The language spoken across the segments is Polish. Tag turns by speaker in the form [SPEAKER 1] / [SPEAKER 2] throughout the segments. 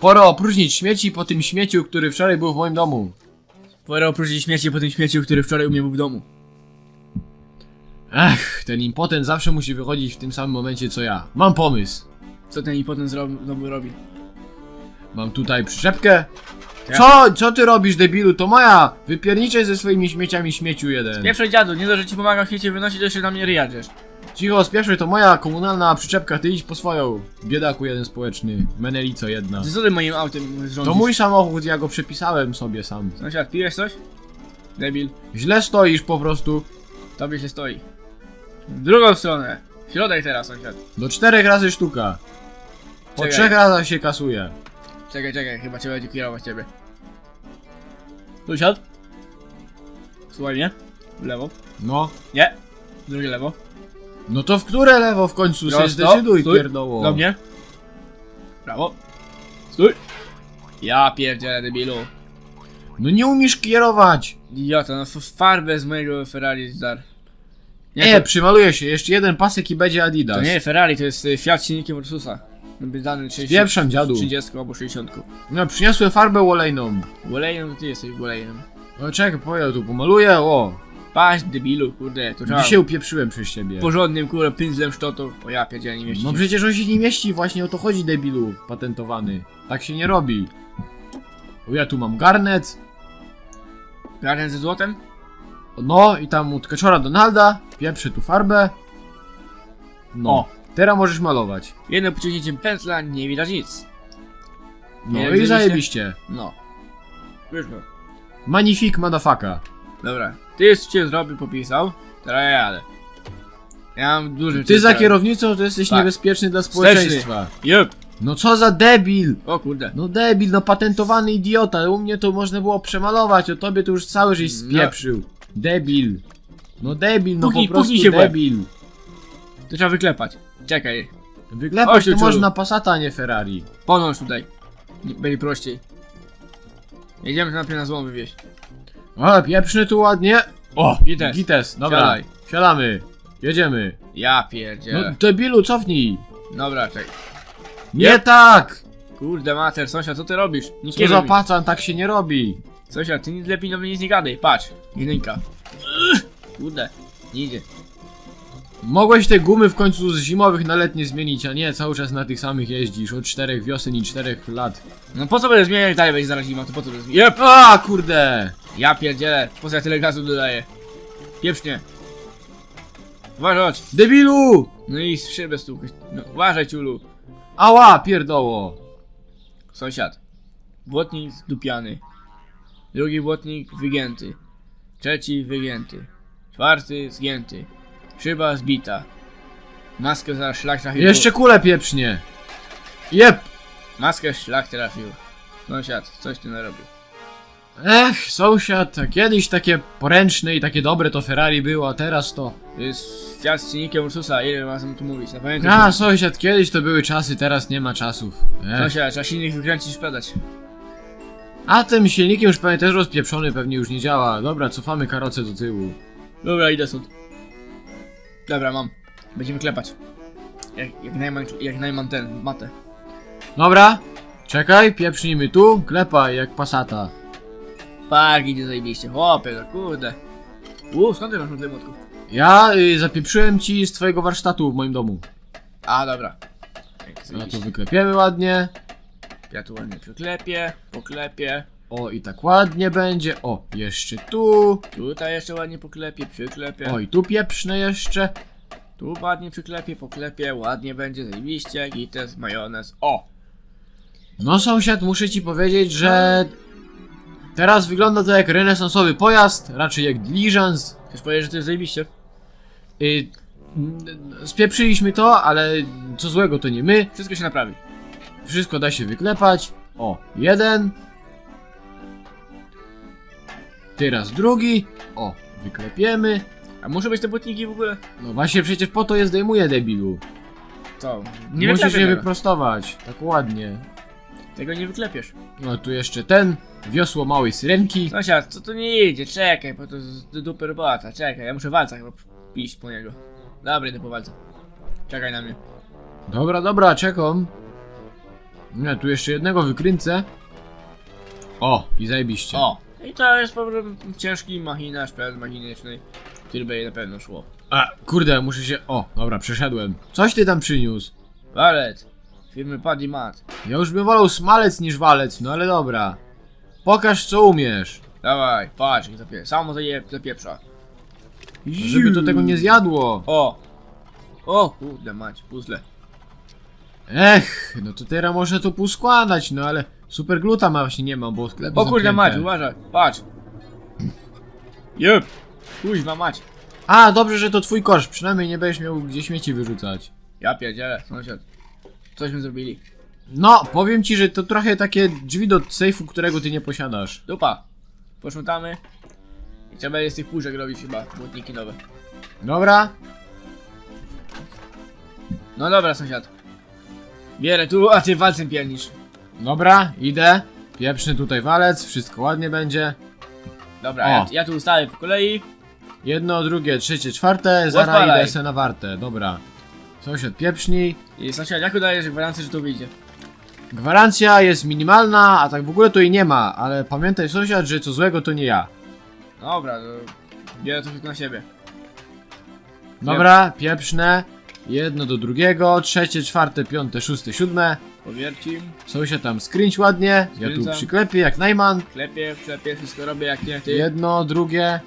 [SPEAKER 1] Pora opróżnić śmieci po tym śmieciu, który wczoraj był w moim domu.
[SPEAKER 2] Pora opróżnić śmieci po tym śmieciu, który wczoraj u mnie był w domu.
[SPEAKER 1] Ech, ten impotent zawsze musi wychodzić w tym samym momencie co ja. Mam pomysł.
[SPEAKER 2] Co ten i potem zrobi, znowu robi?
[SPEAKER 1] Mam tutaj przyczepkę.
[SPEAKER 2] Ja.
[SPEAKER 1] Co? Co ty robisz, debilu? To moja! Wypierniczaj ze swoimi śmieciami śmieciu jeden.
[SPEAKER 2] Pierwszy dziadu, nie dość, że ci pomagam śmieci wynosić, to jeszcze na mnie ryja drzesz.
[SPEAKER 1] Cicho, spieszaj, to moja komunalna przyczepka, ty idź po swoją. Biedaku jeden społeczny. Menelico jedna.
[SPEAKER 2] Ty co ty moim autem rządzisz?
[SPEAKER 1] To mój samochód, ja go przepisałem sobie sam.
[SPEAKER 2] Sąsiad, pijesz coś? Debil.
[SPEAKER 1] Źle stoisz po prostu.
[SPEAKER 2] Tobie się stoi. W drugą stronę. Środek teraz, sąsiad.
[SPEAKER 1] Do czterech razy sztuka. Po
[SPEAKER 2] Czekaj.
[SPEAKER 1] trzech razach się kasuje.
[SPEAKER 2] Czekaj, czekaj, chyba cię będzie kierować ciebie. Sąsiad? Słuchaj mnie. W lewo.
[SPEAKER 1] No.
[SPEAKER 2] Nie. Drugie lewo.
[SPEAKER 1] No to w które lewo w końcu się
[SPEAKER 2] Prosto.
[SPEAKER 1] zdecyduj,
[SPEAKER 2] Stój.
[SPEAKER 1] pierdoło.
[SPEAKER 2] Do mnie. Prawo. Stój. Ja pierdzielę debilu.
[SPEAKER 1] No nie umiesz kierować.
[SPEAKER 2] Idiota, no f- farbę z mojego Ferrari zdar.
[SPEAKER 1] Nie,
[SPEAKER 2] to,
[SPEAKER 1] przymaluję się. Jeszcze jeden pasek i będzie Adidas.
[SPEAKER 2] to nie Ferrari, to jest y, Fiat silnikiem Ursusa. By dany 30,
[SPEAKER 1] Spieprzam, dziadu.
[SPEAKER 2] 30 albo 60.
[SPEAKER 1] No, przyniosłem farbę olejną.
[SPEAKER 2] Wolejem, ty jesteś wolejem.
[SPEAKER 1] No czekaj, po ja tu pomaluję, o.
[SPEAKER 2] Patrz debilu, kurde, to trzeba
[SPEAKER 1] Dzisiaj upieprzyłem przez ciebie.
[SPEAKER 2] porządnym kurde pędzlem sztotą. O ja pierdzielę, nie mieści
[SPEAKER 1] No
[SPEAKER 2] się.
[SPEAKER 1] przecież on się nie mieści, właśnie o to chodzi, debilu. Patentowany. Tak się nie robi. O, ja tu mam garnet.
[SPEAKER 2] Garden ze złotem?
[SPEAKER 1] No i tam od kaczora Donalda. Pieprzę tu farbę. No.
[SPEAKER 2] O.
[SPEAKER 1] Teraz możesz malować.
[SPEAKER 2] Jednym pociągnięciem pędzla nie widać nic.
[SPEAKER 1] No
[SPEAKER 2] Nie,
[SPEAKER 1] i
[SPEAKER 2] zajebiście.
[SPEAKER 1] zajebiście.
[SPEAKER 2] No. Wiesz no.
[SPEAKER 1] Magnifik madafaka.
[SPEAKER 2] Dobra. Ty już cię zrobił, popisał. Teraz ja jadę. Ja mam duży
[SPEAKER 1] Ty za kierownicą to jesteś
[SPEAKER 2] Tak.
[SPEAKER 1] niebezpieczny dla społeczeństwa.
[SPEAKER 2] Jup.
[SPEAKER 1] No co za debil!
[SPEAKER 2] O kurde.
[SPEAKER 1] No debil, no patentowany idiota. U mnie to można było przemalować, o tobie to już cały żeś spieprzył. Debil. No debil, no
[SPEAKER 2] Puchnij-
[SPEAKER 1] po prostu
[SPEAKER 2] się w łeb.
[SPEAKER 1] debil.
[SPEAKER 2] To trzeba wyklepać. Czekaj.
[SPEAKER 1] Wyklepać
[SPEAKER 2] tu,
[SPEAKER 1] to
[SPEAKER 2] ciulu.
[SPEAKER 1] można Passata, a nie Ferrari.
[SPEAKER 2] Podąż tutaj. Nie- Będzie prościej. Jedziemy to najpierw na złom wywieźć.
[SPEAKER 1] O, pieprzny tu ładnie. O,
[SPEAKER 2] Gites.
[SPEAKER 1] Gites, dobra.
[SPEAKER 2] Siadaj.
[SPEAKER 1] Siadamy. Jedziemy.
[SPEAKER 2] Ja
[SPEAKER 1] No
[SPEAKER 2] pierdzielę.
[SPEAKER 1] debilu, cofnij.
[SPEAKER 2] Dobra, czekaj.
[SPEAKER 1] Nie
[SPEAKER 2] Jep.
[SPEAKER 1] tak!
[SPEAKER 2] Kurde mater, sąsiad, co ty robisz? Nie
[SPEAKER 1] Co za pacan, tak się nie robi.
[SPEAKER 2] Sąsiad, ty nic lepiej do mnie nic nie gadaj. Patrz. Jedynka. Kurde. Nie idzie.
[SPEAKER 1] Mogłeś te gumy w końcu z zimowych na letnie zmienić, a nie cały czas na tych samych jeździsz od czterech wiosen i czterech lat.
[SPEAKER 2] No po co będę zmieniał jak dalej będzie zaraz zima, to po co będę zmieniał? Jep.
[SPEAKER 1] A kurde!
[SPEAKER 2] Ja pierdzielę. Po co ja tyle gazu dodaję? Pieprznie. Chodź.
[SPEAKER 1] Debilu!
[SPEAKER 2] No i z szybę stukać. No, uważaj ciulu.
[SPEAKER 1] Ała, pierdoło!
[SPEAKER 2] Sąsiad. Błotnik zdupiany. Drugi błotnik wygięty. Trzeci wygięty. Czwarty zgięty. Szyba zbita. Maskę za szlak trafił.
[SPEAKER 1] Jeszcze kule pieprznie! Jep!
[SPEAKER 2] Maskę szlak trafił. Sąsiad, coś ty narobił.
[SPEAKER 1] Ech, sąsiad, a kiedyś takie poręczne i takie dobre to Ferrari było, a teraz to...
[SPEAKER 2] To jest Fiat z silnikiem Ursusa, ile razem tu mówić, zapamiętaj.
[SPEAKER 1] A,
[SPEAKER 2] się.
[SPEAKER 1] sąsiad, kiedyś to były czasy, teraz nie ma czasów. Ech.
[SPEAKER 2] Sąsiad, trzeba silnik wykręcić i sprzedać.
[SPEAKER 1] A tym silnikiem już pewnie też rozpieprzony, pewnie już nie działa. Dobra, cofamy karocę do tyłu.
[SPEAKER 2] Dobra, idę stąd. Dobra, mam. Będziemy klepać. Jak, jak najman, jak najman ten, matę.
[SPEAKER 1] Dobra, czekaj, pieprznijmy tu, klepaj jak pasata.
[SPEAKER 2] Park idzie zajebiście, chłopie, no kurde. Uuu, skąd ty masz tyle młotków?
[SPEAKER 1] Ja y, zapieprzyłem ci z twojego warsztatu w moim domu.
[SPEAKER 2] A, dobra. Jak
[SPEAKER 1] A tu
[SPEAKER 2] zajebiście.
[SPEAKER 1] wyklepiemy ładnie.
[SPEAKER 2] Ja tu ładnie przyklepię, poklepię.
[SPEAKER 1] O, i tak ładnie będzie. O, jeszcze tu.
[SPEAKER 2] Tutaj jeszcze ładnie poklepię, przyklepię.
[SPEAKER 1] O, i tu pieprznę jeszcze.
[SPEAKER 2] Tu ładnie przyklepię, poklepię, ładnie będzie, zajebiście, gites, majonez. O!
[SPEAKER 1] No sąsiad, muszę ci powiedzieć, że... Teraz wygląda to jak renesansowy pojazd, raczej jak diligence.
[SPEAKER 2] Chcesz powiedzieć, że to jest zajebiście?
[SPEAKER 1] Y, spieprzyliśmy to, ale co złego to nie my.
[SPEAKER 2] Wszystko się naprawi.
[SPEAKER 1] Wszystko da się wyklepać. O, jeden. Teraz drugi. O, wyklepiemy.
[SPEAKER 2] A muszą być te błotniki w ogóle?
[SPEAKER 1] No właśnie przecież po to je zdejmuję debilu.
[SPEAKER 2] Co?
[SPEAKER 1] Nie Musisz je wyprostować. Tak ładnie.
[SPEAKER 2] Tego nie wyklepiesz.
[SPEAKER 1] No tu jeszcze ten. Wiosło małej syrenki.
[SPEAKER 2] Sąsiad, co tu nie idzie? Czekaj, bo to z dupy robota. Czekaj, ja muszę walca chyba iść po niego. Dobra, idę po walce. Czekaj na mnie.
[SPEAKER 1] Dobra, dobra, czekam. Nie, tu jeszcze jednego wykręcę. O, i zajebiście.
[SPEAKER 2] O! I to jest po prostu ciężki machinarz, pełen machiniczny, który by jej na pewno szło.
[SPEAKER 1] A, kurde, muszę się... O, dobra, przeszedłem. Coś ty tam przyniósł.
[SPEAKER 2] Walet! Firmy Paddy Mat.
[SPEAKER 1] Ja już bym wolał smalec niż walec, no ale dobra. Pokaż co umiesz.
[SPEAKER 2] Dawaj, patrz, jak zapie... samo zaje... zapieprza.
[SPEAKER 1] Żeby to tego nie zjadło.
[SPEAKER 2] O! O, kurde mać, puzzle.
[SPEAKER 1] Ech, no to teraz można to poskładać, no ale super gluta ma właśnie nie mam, bo sklepy
[SPEAKER 2] O kurde mać, uważaj, patrz. Jep! Kuźwa mać.
[SPEAKER 1] A, dobrze, że to twój kosz, przynajmniej nie będziesz miał gdzie śmieci wyrzucać.
[SPEAKER 2] Ja pierdzielę, sąsiad. Cośmy zrobili.
[SPEAKER 1] No, powiem ci, że to trochę takie drzwi do sejfu, którego ty nie posiadasz.
[SPEAKER 2] Dupa. Poszutamy. I trzeba jest tych puszek robić chyba, błotniki nowe.
[SPEAKER 1] Dobra?
[SPEAKER 2] No dobra, sąsiad. Bierę tu, a ty walcem piernisz.
[SPEAKER 1] Dobra, idę. Pieprzny tutaj walec, wszystko ładnie będzie.
[SPEAKER 2] Dobra,
[SPEAKER 1] O.
[SPEAKER 2] ja, ja tu ustawię po kolei.
[SPEAKER 1] Jedno, drugie, trzecie, czwarte, zaraz
[SPEAKER 2] Odpalaj.
[SPEAKER 1] idę se na wartę, dobra. Sąsiad pieprznik.
[SPEAKER 2] I sąsiad, jak udajesz gwarancję, że to wyjdzie?
[SPEAKER 1] Gwarancja jest minimalna, a tak w ogóle to jej nie ma, ale pamiętaj sąsiad, że co złego to nie ja.
[SPEAKER 2] Dobra, to bierę to tylko na siebie.
[SPEAKER 1] Dobra, pieprzne. Jedno do drugiego, trzecie, czwarte, piąte, szóste, siódme.
[SPEAKER 2] Powiercim,
[SPEAKER 1] Sąsiad tam skręć ładnie, ja tu
[SPEAKER 2] Skręcam.
[SPEAKER 1] przyklepię jak najman.
[SPEAKER 2] klepię, klepię, wszystko robię jak nie ty.
[SPEAKER 1] Jedno, drugie.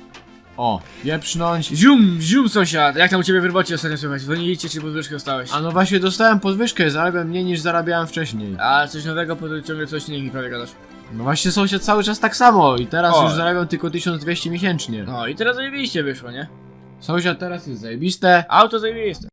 [SPEAKER 1] O, pieprznąć.
[SPEAKER 2] Zium, zium sąsiad, jak tam u ciebie w robocie ostatnio słychać? Dzwoniliście czy podwyżkę dostałeś?
[SPEAKER 1] A no właśnie dostałem podwyżkę, zarabiam mniej niż zarabiałem wcześniej.
[SPEAKER 2] A coś nowego, to ciągle coś mi prawie gadasz.
[SPEAKER 1] No właśnie sąsiad cały czas tak samo i teraz
[SPEAKER 2] O.
[SPEAKER 1] już zarabiam tylko 1200 miesięcznie.
[SPEAKER 2] No i teraz zajebiście wyszło, nie?
[SPEAKER 1] Sąsiad teraz jest zajebiste.
[SPEAKER 2] Auto zajebiste.